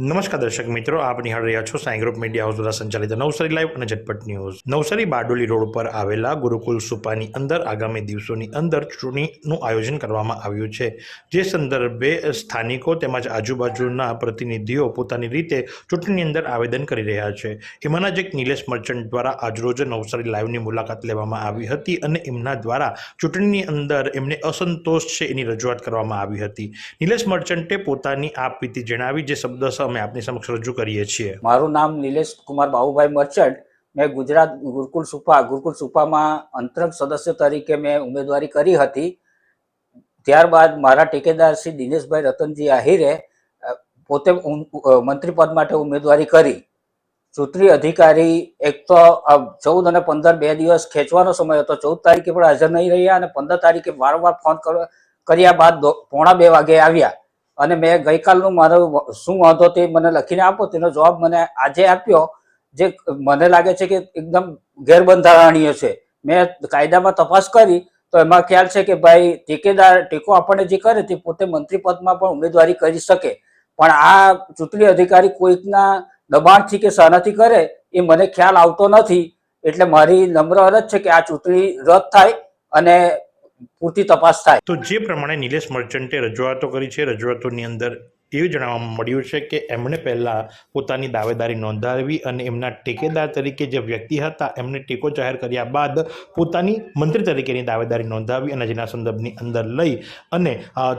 નમસ્કાર દર્શક મિત્રો, આપ નિહાળ રહ્યા છો સાઈ ગ્રુપ મીડિયા હાઉસ દ્વારા સંચાલિત નવસારી લાઈવ અને ઝટપટ ન્યૂઝ. નવસારી બારડોલી રોડ પર આવેલા ગુરુકુલ સુપાની અંદર આગામી દિવસોની અંદર ચૂંટણીનું આયોજન કરવામાં આવ્યું છે. જે સંદર્ભે સ્થાનિકો તેમજ આજુબાજુના પ્રતિનિધિઓ પોતાની રીતે ચૂંટણીની અંદર આવેદન કરી રહ્યા છે. એમાંના જ એક નિલેશ મર્ચન્ટ દ્વારા આજરોજ નવસારી લાઈવની મુલાકાત લેવામાં આવી હતી અને એમના દ્વારા ચૂંટણીની અંદર એમને અસંતોષ છે એની રજૂઆત કરવામાં આવી હતી. નિલેશ મર્ચન્ટે પોતાની આપવીતી જણાવી, જે શબ્દ અમે આપની સમક્ષ રજૂ કરીએ છીએ. મારું નામ નિલેશ કુમાર બાબુભાઈ મર્ચન્ટ મેં ગુજરાત ગુરુકુલ સુપા, ગુરુકુલ સુપામાં અંતરંગ સદસ્ય તરીકે મેં ઉમેદવારી કરી હતી. ત્યારબાદ મારા ટેકેદાર શ્રી દિનેશભાઈ રતનજી આહિરે પોતે મંત્રી પદ માટે ઉમેદવારી કરી. ચૂંટણી અધિકારી એક તો ચૌદ અને પંદર બે દિવસ ખેંચવાનો સમય હતો. ચૌદ તારીખે પણ હાજર નહીં રહ્યા અને પંદર તારીખે વારંવાર ફોન કર્યા બાદ પોણા બે વાગે આવ્યા. અને મેં ગઈકાલનું મારો શું વાંધો તે મને લખીને આપો, તેનો જવાબ મને આજે આપ્યો, જે મને લાગે છે કે એકદમ ગેરબંધારણીય છે. મેં કાયદામાં તપાસ કરી, તો એમાં ખ્યાલ છે કે ભાઈ ટેકેદાર, ટેકો આપણને જે કરે તે પોતે મંત્રી પદમાં પણ ઉમેદવારી કરી શકે. પણ આ ચૂંટણી અધિકારી કોઈકના દબાણથી કે સહનાથી કરે, એ મને ખ્યાલ આવતો નથી. એટલે મારી નમ્ર અરજ છે કે આ ચૂંટણી રદ થાય અને પૂરતી તપાસ થાય. તો જે પ્રમાણે નિલેશ મર્ચન્ટે રજૂઆતો કરી છે રજૂઆતોની અંદર એવું જણાવવા મળ્યું છે કે એમણે પહેલાં પોતાની દાવેદારી નોંધાવી અને એમના ટેકેદાર તરીકે જે વ્યક્તિ હતા એમને ટેકો જાહેર કર્યા બાદ પોતાની મંત્રી તરીકેની દાવેદારી નોંધાવી અને જેના સંદર્ભની અંદર લઈ અને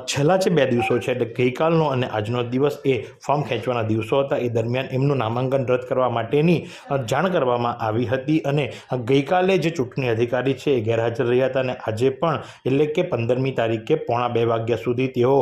છેલ્લા જે બે દિવસો છે, એટલે ગઈકાલનો અને આજનો દિવસ એ ફોર્મ ખેંચવાના દિવસો હતા. એ દરમિયાન એમનું નામાંકન રદ કરવા માટેની જાણ કરવામાં આવી હતી અને ગઈકાલે જે ચૂંટણી અધિકારી છે એ ગેરહાજર રહ્યા હતા અને આજે પણ એટલે કે પંદરમી તારીખે પોણા બે વાગ્યા સુધી તેઓ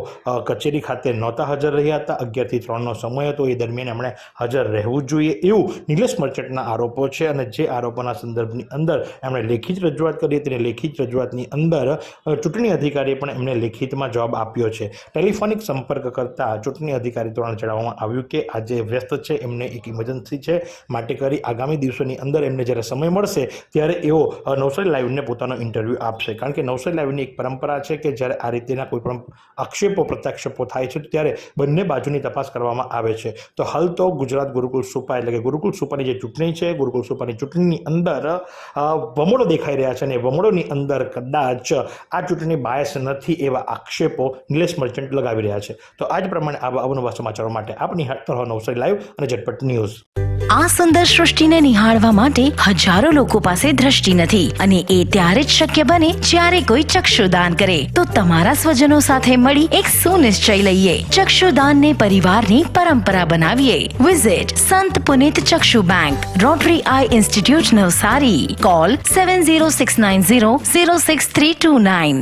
કચેરી ખાતે નહોતા હાજર રહ્યા હતા. અગિયારથી ત્રણનો સમય હતો. એ દરમિયાન એમણે હાજર રહેવું જોઈએ એવું નિલેશ મર્ચન્ટના આરોપો છે અને જે આરોપોના સંદર્ભની અંદર એમણે લેખિત રજૂઆત કરી હતી લેખિત રજૂઆતની અંદર ચૂંટણી અધિકારીએ પણ એમને લેખિતમાં જવાબ આપ્યો છે. ટેલિફોનિક સંપર્ક કરતાં ચૂંટણી અધિકારી દ્વારા જણાવવામાં આવ્યું કે આજે વ્યસ્ત છે, એમને એક ઇમરજન્સી છે માટે કરી આગામી દિવસોની અંદર એમને જ્યારે સમય મળશે ત્યારે એઓ નવસારી લાઈવને પોતાનો ઇન્ટરવ્યૂ આપશે. કારણ કે નવસારી લાઈવની એક પરંપરા છે કે જ્યારે આ રીતેના કોઈ પણ આક્ષેપો, પ્રત્યાક્ષેપો થાય છે, ત્યારે બંને બાજુની તપાસ કરવામાં આવે છે. તો હાલ તો ગુજરાત ગુરુકુલ સુપા એટલે કે ગુરુકુલ સુપાની જે ચૂંટણી છે, ગુરુકુલ સુપાની ચૂંટણીની અંદર વમોડો દેખાઈ રહ્યા છે અને વમોડોની અંદર કદાચ આ ચૂંટણી બાયસ નથી એવા આક્ષેપો નિલેશ મર્ચન્ટ લગાવી રહ્યા છે. તો આ જ પ્રમાણે આવા અવનવા સમાચારો માટે આપની રહો નવસારી લાઈવ અને ઝટપટ ન્યૂઝ. આ સુંદર સૃષ્ટિને નિહાળવા માટે હજારો લોકો પાસે દ્રષ્ટિ નથી અને એ ત્યારે જ શક્ય બને જ્યારે કોઈ ચક્ષુદાન કરે. તો તમારા સ્વજનો સાથે મળી એક સુનિશ્ચય લઈએ. ચક્ષુદાનને પરિવારની પરંપરા બનાવીએ. Visit Sant Punit Chakshu bank rotary eye institute Navsari. Call seven zero six nine zero zero six three two nine